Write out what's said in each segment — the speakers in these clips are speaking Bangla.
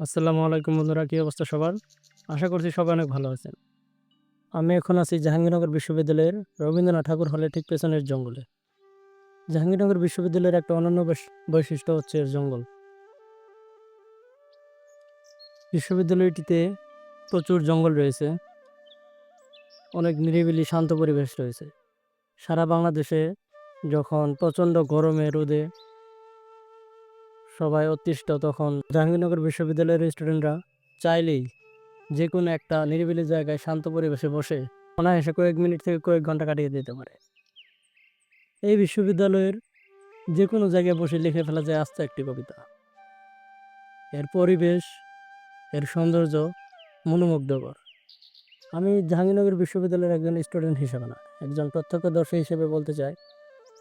আসসালামু আলাইকুম বন্ধুরা, কী অবস্থা সবার? আশা করছি সবাই অনেক ভালো আছেন। আমি এখন আছি জাহাঙ্গীরনগর বিশ্ববিদ্যালয়ের রবীন্দ্রনাথ ঠাকুর হলের ঠিক পেছনের জঙ্গলে। জাহাঙ্গীরনগর বিশ্ববিদ্যালয়ের একটা অনন্য বৈশিষ্ট্য হচ্ছে এর জঙ্গল। বিশ্ববিদ্যালয়টিতে প্রচুর জঙ্গল রয়েছে। অনেক নিরিবিলি শান্ত পরিবেশ রয়েছে। সারা বাংলাদেশে যখন প্রচণ্ড গরমে রোদে সবাই অতিষ্ঠ তখন জাহাঙ্গীরনগর বিশ্ববিদ্যালয়ের স্টুডেন্টরা চাইলেই যে কোনো একটা নিরিবিলি জায়গায় শান্ত পরিবেশে বসে অনায়াসে কয়েক মিনিট থেকে কয়েক ঘণ্টা কাটিয়ে দিতে পারে। এই বিশ্ববিদ্যালয়ের যে কোনো জায়গায় বসে লিখে ফেলা যায় আস্তে একটি কবিতা। এর পরিবেশ, এর সৌন্দর্য মনোমুগ্ধকর। আমি জাহাঙ্গীরনগর বিশ্ববিদ্যালয়ের একজন স্টুডেন্ট হিসেবে না, একজন প্রত্যক্ষদর্শী হিসেবে বলতে চাই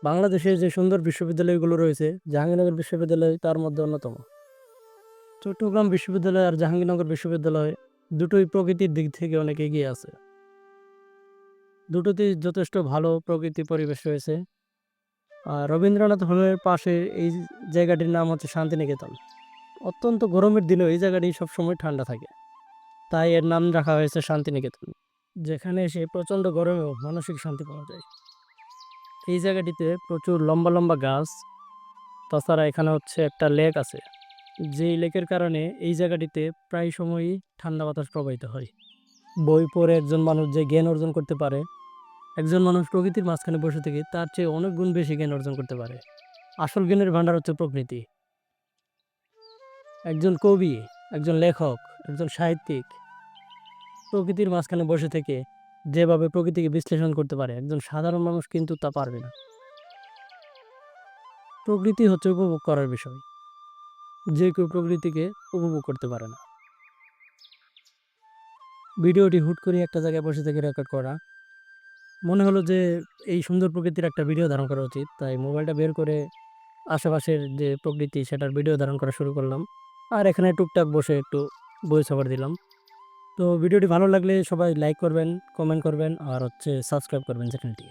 বাংলাদেশের যে সুন্দর বিশ্ববিদ্যালয়গুলো রয়েছে, জাহাঙ্গীরনগর বিশ্ববিদ্যালয় তার মধ্যে অন্যতম। চট্টগ্রাম বিশ্ববিদ্যালয় আর জাহাঙ্গীরনগর বিশ্ববিদ্যালয় দুটোই প্রকৃতির দিক থেকে অনেক এগিয়ে আছে। দুটোতেই যথেষ্ট ভালো প্রকৃতি পরিবেশ রয়েছে। আর রবীন্দ্রনাথ হলের পাশে এই জায়গাটির নাম হচ্ছে শান্তিনিকেতন। অত্যন্ত গরমের দিনেও এই জায়গাটি সবসময় ঠান্ডা থাকে। তাই এর নাম রাখা হয়েছে শান্তিনিকেতন, যেখানে এসে প্রচণ্ড গরমেও মানসিক শান্তি পাওয়া যায়। এই জায়গাটিতে প্রচুর লম্বা লম্বা গাছ। তাছাড়া এখানে হচ্ছে একটা লেক আছে। যেই লেকের কারণে এই জায়গাটিতে প্রায় সময়ই ঠান্ডা বাতাস প্রবাহিত হয়। বই পড়ে একজন মানুষ যে জ্ঞান অর্জন করতে পারে, একজন মানুষ প্রকৃতির মাঝখানে বসে থেকে তার চেয়ে অনেক গুণ বেশি জ্ঞান অর্জন করতে পারে। আসল জ্ঞানের ভাণ্ডার হচ্ছে প্রকৃতি। একজন কবি, একজন লেখক, একজন সাহিত্যিক প্রকৃতির মাঝখানে বসে থেকে যেভাবে প্রকৃতিকে বিশ্লেষণ করতে পারে, একজন সাধারণ মানুষ কিন্তু তা পারবে না। প্রকৃতি হচ্ছে উপভোগ করার বিষয়। যে কেউ প্রকৃতিকে উপভোগ করতে পারে না। ভিডিওটি হুট করে একটা জায়গায় বসে থেকে রেকর্ড করা। মনে হলো যে এই সুন্দর প্রকৃতির একটা ভিডিও ধারণ করা উচিত, তাই মোবাইলটা বের করে আশেপাশের যে প্রকৃতি, সেটার ভিডিও ধারণ করা শুরু করলাম। আর এখানে টুকটাক বসে একটু বই খবর দিলাম। তো ভিডিওটি ভালো লাগলে সবাই লাইক করবেন কমেন্ট করবেন আর হচ্ছে সাবস্ক্রাইব করবেন চ্যানেলটি